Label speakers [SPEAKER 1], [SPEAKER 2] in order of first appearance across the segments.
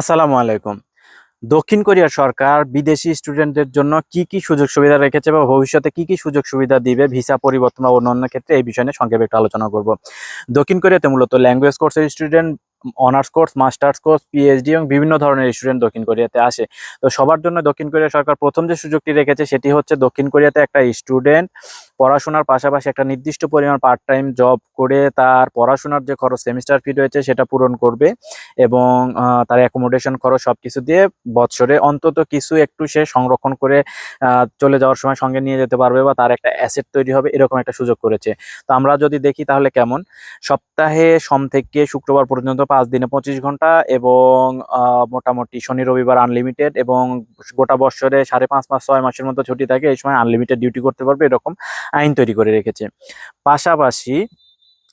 [SPEAKER 1] আসসালামু আলাইকুম। দক্ষিণ কোরিয়ার সরকার বিদেশি স্টুডেন্টদের জন্য কি কি সুযোগ সুবিধা রেখেছে বা ভবিষ্যতে কি কি সুযোগ সুবিধা দিবে, ভিসা পরিবর্তন বা অন্যান্য ক্ষেত্রে এই বিষয় সংক্ষেপে একটু আলোচনা করব। দক্ষিণ কোরিয়াতে মূলত ল্যাঙ্গুয়েজ কোর্সের student honours course masters course PhD এবং বিভিন্ন ধরনের স্টুডেন্ট দক্ষিণ কোরিয়াতে আসে। তো সবার জন্য দক্ষিণ কোরিয়া সরকার প্রথম যে সুযোগটি রেখেছে সেটি হচ্ছে দক্ষিণ কোরিয়াতে একটা স্টুডেন্ট পড়াশোনার পাশাপাশি একটা নির্দিষ্ট পরিমাণ পার্ট টাইম জব করে তার পড়াশোনার যে খরচ সেমিস্টার ফি রয়েছে সেটা পূরণ করবে এবং তার অ্যাকোমোডেশন খরচ সবকিছু দিয়ে বছরে অন্তত কিছু একটু সে সংরক্ষণ করে চলে যাওয়ার সময় সঙ্গে নিয়ে যেতে পারবে বা তার একটা অ্যাসেট তৈরি হবে এরকম একটা সুযোগ করেছে। তো আমরা যদি দেখি তাহলে কেমন? সপ্তাহে সোম থেকে শুক্রবার পর্যন্ত পাঁচ দিনে পঁচিশ ঘণ্টা এবং মোটামুটি শনি, রবিবার আনলিমিটেড এবং গোটা বছরে সাড়ে পাঁচ মাস, ছয় মাসের মতো ছুটি থাকে, এই সময় আনলিমিটেড ডিউটি করতে পারবে এরকম। আইন তৈরি করে রেখেছে। পাশাপাশি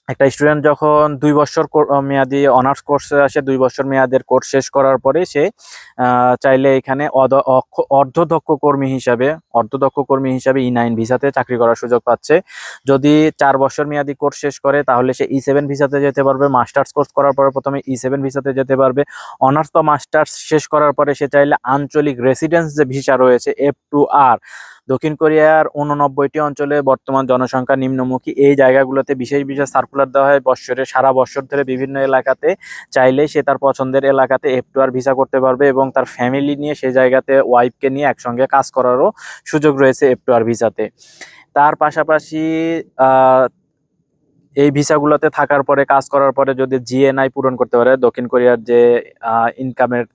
[SPEAKER 1] একটা স্টুডেন্ট যখন দুই বছর মেয়াদি অনার্স কোর্সে আসে, দুই বছর মেয়াদের কোর্স শেষ করার পরে সে চাইলে এখানে অর্ধদক্ষ কর্মী হিসাবে, অর্ধদক্ষ কর্মী হিসাবে ই নাইন ভিসাতে চাকরি করার সুযোগ পাচ্ছে। যদি চার বছর মেয়াদি কোর্স শেষ করে, তাহলে সে ই সেভেন ভিসাতে যেতে পারবে মাস্টার্স কোর্স করার পরে প্রথমে ই সেভেন ভিসাতে যেতে পারবে। অনার্স বা মাস্টার্স শেষ করার পরে সে চাইলে আঞ্চলিক রেসিডেন্স যে ভিসা রয়েছে এফ টু আর দক্ষিণ কোরিয়ার উননব্বইটি অঞ্চলে বর্তমান জনসংখ্যা নিম্নমুখী। এই জায়গাগুলোতে বিশেষ বিশেষ সার্কুলার দেওয়া হয় বৎসরে, সারা বছর ধরে বিভিন্ন এলাকাতে। চাইলে সে তার পছন্দের এলাকাতে এফ টু আর ভিসা করতে পারবে এবং তার ফ্যামিলি নিয়ে সেই জায়গাতে ওয়াইফকে নিয়ে একসঙ্গে কাজ করারও সুযোগ রয়েছে এফ টু আর ভিসাতে। তার পাশাপাশি এই ভিসাগুলোতে থাকার পরে, কাজ করার পরে যদি জিএনআই পূরণ করতে পারে, দক্ষিণ কোরিয়ার যে ইনকামের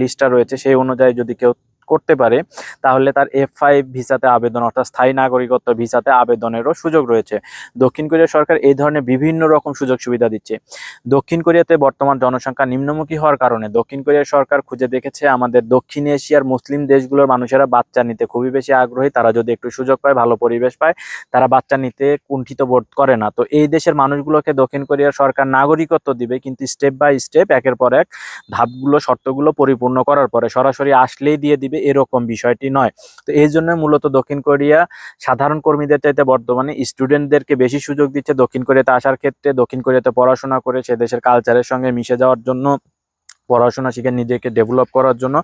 [SPEAKER 1] লিস্টটা রয়েছে, সেই অনুযায়ী যদি কেউ করতে পারে, তাহলে তার এফ ফাইভ ভিসাতে আবেদন, অর্থাৎ স্থায়ী নাগরিকত্ব ভিসাতে আবেদনেরও সুযোগ রয়েছে। দক্ষিণ কোরিয়া সরকার এই ধরনের বিভিন্ন রকম সুযোগ সুবিধা দিচ্ছে। দক্ষিণ কোরিয়াতে বর্তমান জনসংখ্যা নিম্নমুখী হওয়ার কারণে দক্ষিণ কোরিয়ার সরকার খুঁজে দেখেছে আমাদের দক্ষিণ এশিয়ার মুসলিম দেশগুলোর মানুষেরা বাচ্চা নিতে খুবই বেশি আগ্রহী, তারা যদি একটু সুযোগ পায়, ভালো পরিবেশ পায়, তারা বাচ্চা নিতে কুণ্ঠিত বোধ করে না। তো এই দেশের মানুষগুলোকে দক্ষিণ কোরিয়ার সরকার নাগরিকত্ব দিবে, কিন্তু স্টেপ বাই স্টেপ একের পর এক ধাপগুলো, শর্তগুলো পরিপূর্ণ করার পরে সরাসরি আসলেই দিয়ে দিবে। এরকম বিষয়টি নয়। তো এই জন্য মূলত দক্ষিণ কোরিয়া সাধারণ কর্মীদের চাইতে বর্তমানে স্টুডেন্টদেরকে বেশি সুযোগ দিচ্ছে দক্ষিণ কোরিয়াতে আসার ক্ষেত্রে। দক্ষিণ কোরিয়াতে পড়াশোনা করে সে দেশের কালচারের সঙ্গে মিশে যাওয়ার জন্য, পড়াশোনা শিখে নিজেকে ডেভেলপ করার জন্য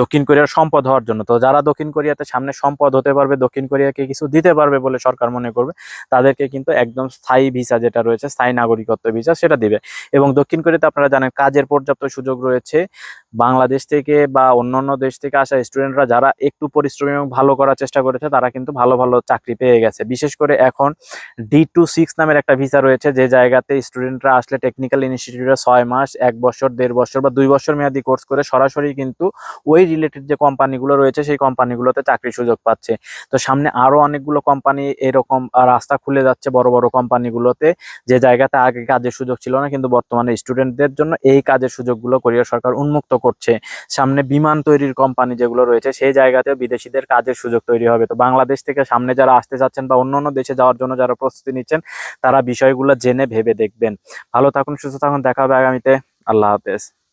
[SPEAKER 1] দক্ষিণ কোরিয়ার সম্পদ হওয়ার জন্য। তো যারা দক্ষিণ কোরিয়াতে সামনে সম্পদ হতে পারবে, দক্ষিণ কোরিয়াকে কিছু দিতে পারবে বলে সরকার মনে করবে, তাদেরকে কিন্তু একদম স্থায়ী ভিসা যেটা রয়েছে, স্থায়ী নাগরিকত্ব ভিসা সেটা দিবে। এবং দক্ষিণ কোরিয়াতে আপনারা জানেন, কাজের পর্যাপ্ত সুযোগ রয়েছে। বাংলাদেশ থেকে বা অন্যান্য দেশ থেকে আসা স্টুডেন্টরা যারা একটু পরিশ্রমী এবং ভালো করার চেষ্টা করেছে, তারা কিন্তু ভালো ভালো চাকরি পেয়ে গেছে। বিশেষ করে এখন ডি টু সিক্স নামের একটা ভিসা রয়েছে, যে জায়গাতে স্টুডেন্টরা আসলে টেকনিক্যাল ইনস্টিটিউটে ছয় মাস, এক বছর, দেড় বছর বা দুই বছর মেয়াদি কোর্স করে সরাসরি কিন্তু ওই রিলেটেড যে কোম্পানিগুলো রয়েছে, সেই কোম্পানিগুলোতে চাকরির সুযোগ পাচ্ছে। তো সামনে আরও অনেকগুলো কোম্পানি এরকম রাস্তা খুলে যাচ্ছে বড় বড় কোম্পানিগুলোতে যে জায়গাতে আগে কাজের সুযোগ ছিল না, কিন্তু বর্তমানে স্টুডেন্টদের জন্য এই কাজের সুযোগগুলো কোরিয়া সরকার উন্মুক্ত করছে। সামনে বিমান তৈরির কোম্পানি যেগুলো রয়েছে, সেই জায়গাতে বিদেশিদের কাজের সুযোগ তৈরি হবে। তো বাংলাদেশ থেকে সামনে যারা আসতে যাচ্ছেন বা অন্য অন্য দেশে যাওয়ার জন্য যারা প্রস্তুতি নিচ্ছেন, তারা বিষয়গুলো জেনে ভেবে দেখবেন। ভালো থাকুন, সুস্থ থাকুন, দেখা হবে আগামীতে। আল্লাহ হাফেজ।